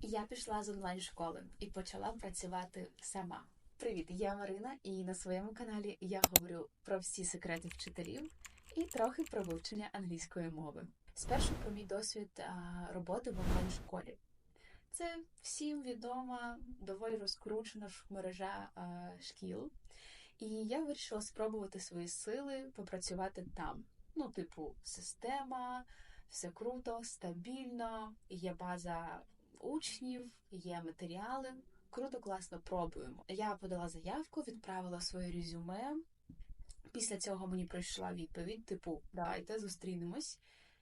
Я пішла з онлайн-школи і почала працювати сама. Привіт, я Марина, і на своєму каналі я говорю про всі секрети вчителів і трохи про вивчення англійської мови. Спершу про мій досвід роботи в онлайн-школі. Це всім відома, доволі розкручена мережа шкіл. І я вирішила спробувати свої сили попрацювати там. Ну, типу, система, все круто, стабільно, є база учнів, є матеріали. Круто, класно пробуємо. Я подала заявку, відправила своє резюме. Після цього мені прийшла відповідь: типу, давайте зустрінемось.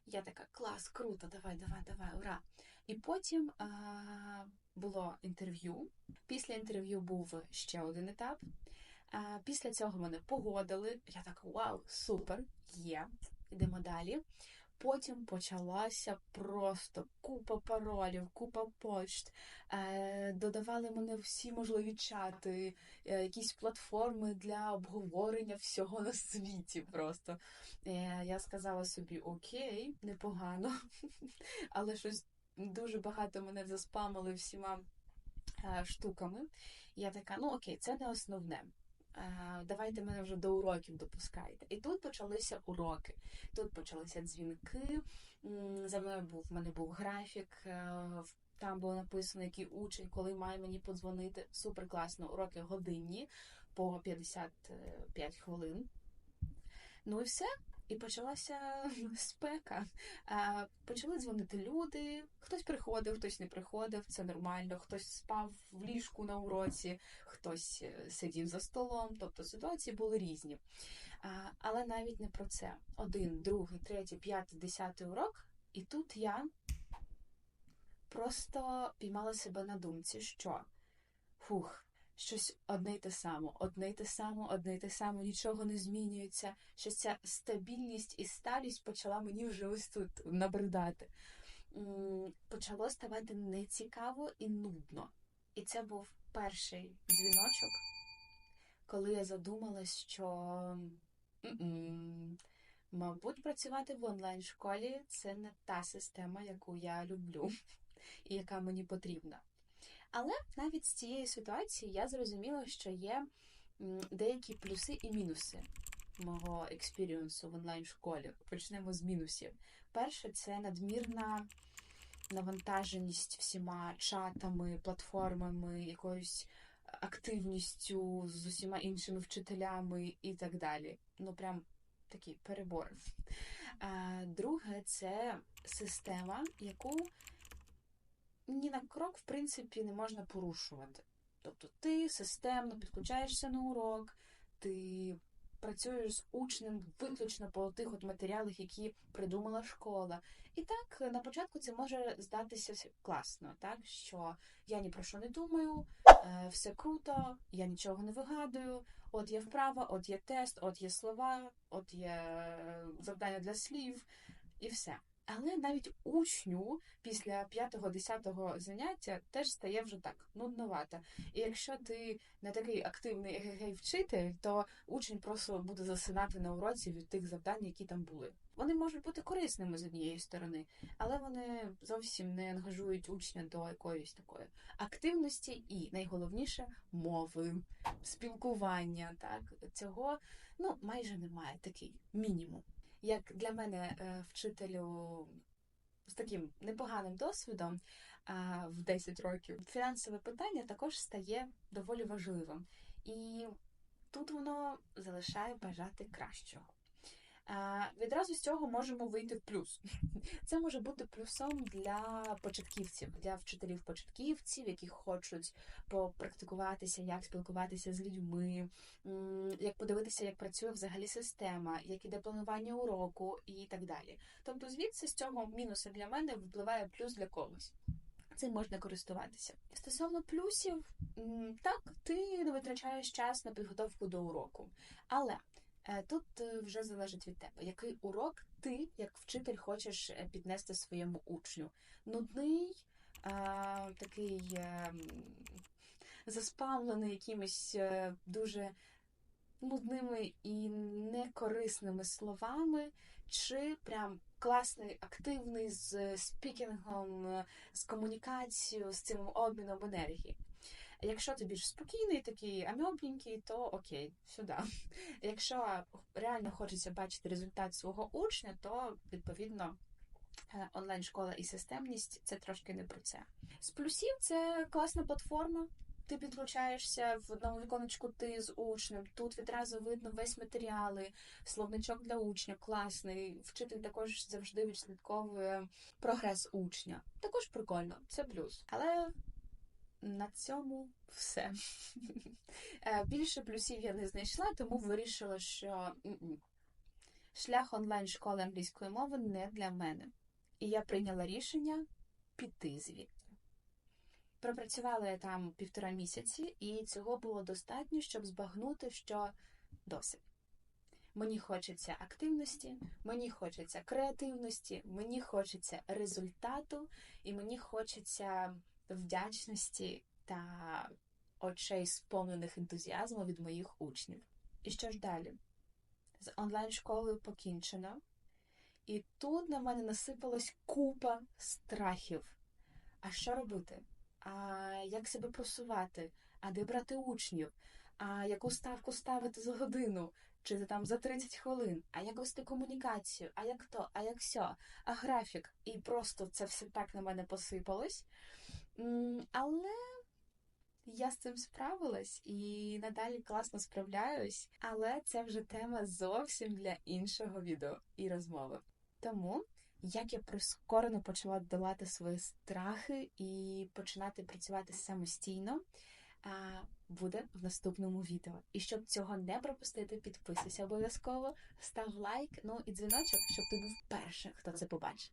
Я така, клас, круто, давай, давай, давай, ура! І потім а, було інтерв'ю. Після інтерв'ю був ще один етап. А, Після цього мене погодили. Я така, вау, супер, є. Йдемо далі. Потім почалася просто купа паролів, купа почт. Е, Додавали мене всі можливі чати, е, якісь платформи для обговорення всього на світі. Просто е, я сказала собі: Окей, непогано, але щось дуже багато мене заспамили всіма штуками. Я така, ну окей, це не основне. Е, давайте мене вже до уроків допускайте. І тут почалися уроки. Тут почалися дзвінки. За мною був в мене був графік. е, Там було написано, який учень, коли має мені подзвонити. Супер класно. Уроки годинні по 55 хвилин. Ну і все. І почалася спека. Почали дзвонити люди. Хтось приходив, хтось не приходив. Це нормально. Хтось спав в ліжку на уроці, хтось е, сидів за столом. Тобто ситуації були різні. Але навіть не про це. Один, другий, третій, п'ятий, десятий урок. І тут я просто піймала себе на думці, що фух, щось одне й те саме, одне й те саме, одне й те саме, нічого не змінюється. Що ця стабільність і сталість почала мені вже ось тут набридати. Почало ставати нецікаво і нудно. І це був перший дзвіночок, коли я задумалась, що мабуть, працювати в онлайн-школі це не та система, яку я люблю і яка мені потрібна. Але навіть з цієї ситуації я зрозуміла, що є деякі плюси і мінуси мого експіріенсу в онлайн-школі. Почнемо з мінусів. Перше, це надмірна навантаженість всіма чатами, платформами, якоюсь активністю з усіма іншими вчителями і так далі. Ну, прям такий перебор. Друге, це система, яку ні на крок, в принципі, не можна порушувати. Тобто ти системно підключаєшся на урок, ти працюєш з учнем виключно по тих от матеріалах, які придумала школа. І так, на початку це може здатися класно, так що я ні про що не думаю, е, все круто, я нічого не вигадую. От є вправа, от є тест, от є слова, от є е, завдання для слів, і все. Але навіть учню після 5-10 заняття теж стає вже так нудновато. І якщо ти не такий активний егегей вчитель, то учень просто буде засинати на уроці від тих завдань, які там були. Вони можуть бути корисними з однієї сторони, але вони зовсім не ангажують учня до якоїсь такої активності і найголовніше мови, спілкування. Так цього ну майже немає такий мінімум. Як для мене е, вчителю з таким непоганим досвідом в 10 років, фінансове питання також стає доволі важливим. І тут воно залишає бажати кращого. Відразу з цього можемо вийти в плюс. Це може бути плюсом для початківців, для вчителів-початківців, які хочуть попрактикуватися, як спілкуватися з людьми, як подивитися, як працює взагалі система, як іде планування уроку і так далі. Тобто, звідси з цього мінуса для мене випливає плюс для когось. Цим можна користуватися. Стосовно плюсів, так, ти не витрачаєш час на підготовку до уроку. Але тут е, вже залежить від тебе, який урок ти, як вчитель, хочеш е, піднести своєму учню. Нудний, такий заспавлений якимись дуже нудними і некорисними словами, чи прям класний, активний з спікінгом, з комунікацією, з цим обміном енергії. Якщо ти більш спокійний, такий амьобненький, то окей, сюди. Якщо реально хочеться бачити результат свого учня, то відповідно е, онлайн-школа і системність це трошки не про це. З плюсів це класна платформа. Ти підключаєшся в одному віконечку ти з учнем. Тут відразу видно весь матеріали, словничок для учня класний. Вчитель також завжди відслідковує прогрес учня. Також прикольно, це плюс. Але на цьому все. Е, Більше плюсів я не знайшла, тому вирішила, що шлях онлайн-школи англійської мови не для мене. І я прийняла рішення піти звідти. Пропрацювала я там півтора місяці, і цього було достатньо, щоб збагнути, що досить. Мені хочеться активності, мені хочеться креативності, мені хочеться результату, і мені хочеться вдячності та очей, сповнених ентузіазму від моїх учнів. І що ж далі? З онлайн-школою покінчено, і тут на мене насипалась купа страхів. А що робити? А як себе просувати? А де брати учнів? А яку ставку ставити за годину? Чи там за 30 хвилин? А як вести комунікацію? А як то? А як сьо? А графік? І просто це все так на мене посипалось. Але я з цим справилась і надалі класно справляюсь. Але це вже тема зовсім для іншого відео і розмови. Тому як я прискорено почала долати свої страхи і починати працювати самостійно, буде в наступному відео. І щоб цього не пропустити, підписуйся обов'язково, став лайк, ну і дзвіночок, щоб ти був першим, хто це побачить.